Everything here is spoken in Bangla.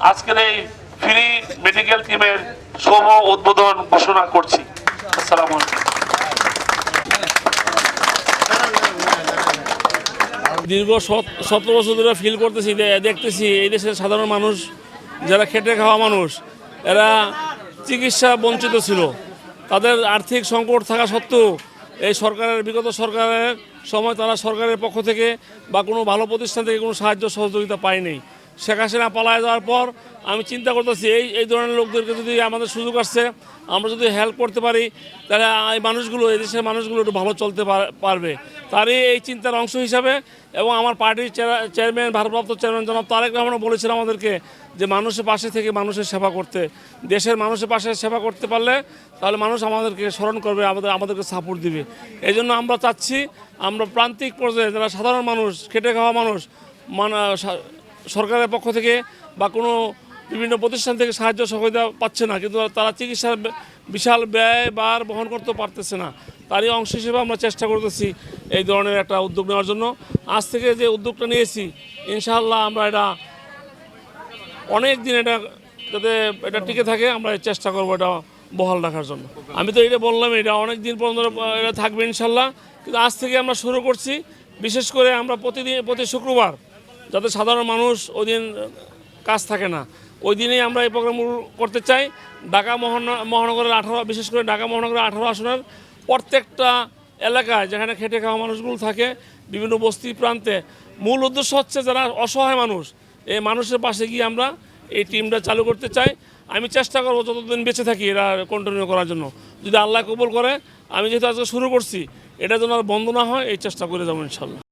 আজকের এই ফ্রি মেডিকেল টিমের শুভ উদ্বোধন ঘোষণা করছি। আসসালামু দীর্ঘ সত- সতেরো বছর ধরে ফিল করতেছি দেখতেছি এই দেশের সাধারণ মানুষ, যারা খেটে খাওয়া মানুষ, এরা চিকিৎসা বঞ্চিত ছিল। তাদের আর্থিক সংকট থাকা সত্ত্বেও এই সরকারের, বিগত সরকারের সময় তারা সরকারের পক্ষ থেকে বা কোনো ভালো প্রতিষ্ঠান থেকে কোনো সাহায্য সহযোগিতা পায়নি। শেখ হাসিনা পালায় যাওয়ার পর আমি চিন্তা করতেছি, এই এই ধরনের লোকদেরকে যদি আমাদের সুযোগ আসছে, আমরা যদি হেল্প করতে পারি, তাহলে এই মানুষগুলো, এই দেশের মানুষগুলো একটু ভালো চলতে পার- পারবে। তারই এই চিন্তার অংশ হিসাবে এবং আমার পার্টির চেয়ারম্যান ভারপ্রাপ্ত চেয়ারম্যান জনাব তারেক রহমানও বলেছিল আমাদেরকে যে মানুষের পাশে থেকে মানুষের সেবা করতে। দেশের মানুষের পাশে সেবা করতে পারলে তাহলে মানুষ আমাদেরকে স্মরণ করবে, আমাদের, আমাদেরকে সাপোর্ট দিবে। এই জন্য আমরা চাচ্ছি, আমরা প্রান্তিক পর্যায়ে যারা সাধারণ মানুষ, খেটে খাওয়া মানুষ মানে সরকারের পক্ষ থেকে বা কোনো বিভিন্ন প্রতিষ্ঠান থেকে সাহায্য সহযোগিতা পাচ্ছে না, কিন্তু তারা চিকিৎসার বিশাল ব্যয় বার বহন করতে পারতেছে না। তারই অংশ হিসেবে আমরা চেষ্টা করতেছি এই ধরনের একটা উদ্যোগ নেওয়ার জন্য। আজ থেকে যে উদ্যোগটা নিয়েছি, ইনশাআল্লাহ আমরা এটা অনেক দিন এটা যাতে এটা টিকে থাকে, আমরা চেষ্টা করব এটা বহাল রাখার জন্য। আমি তো এটা বললাম, এটা অনেক দিন পর্যন্ত এটা থাকবে ইনশাল্লাহ কিন্তু আজ থেকে আমরা শুরু করছি, বিশেষ করে আমরা প্রতিদিন, প্রতি শুক্রবার যাতে সাধারণ মানুষ ওই দিন কাজ থাকে না। ওই দিনেই আমরা এই প্রোগ্রাম করতে চাই। ঢাকা মহান, মহানগরের আঠারো, বিশেষ করে ঢাকা মহানগরের আঠারো আসনের প্রত্যেকটা এলাকায় যেখানে খেটে খাওয়া মানুষগুলো থাকে, বিভিন্ন বস্তি প্রান্তে। মূল উদ্দেশ্য হচ্ছে যারা অসহায় মানুষ, এই মানুষের পাশে গিয়ে আমরা এই টিমটা চালু করতে চাই। আমি চেষ্টা করব যতদিন বেঁচে থাকি এরা কন্টিনিউ করার জন্য। যদি আল্লাহ কবুল করে, আমি যেহেতু আজকে শুরু করছি এটা যেন আর বন্ধ না হয়, এই চেষ্টা করে যাব ইনশাল্লাহ।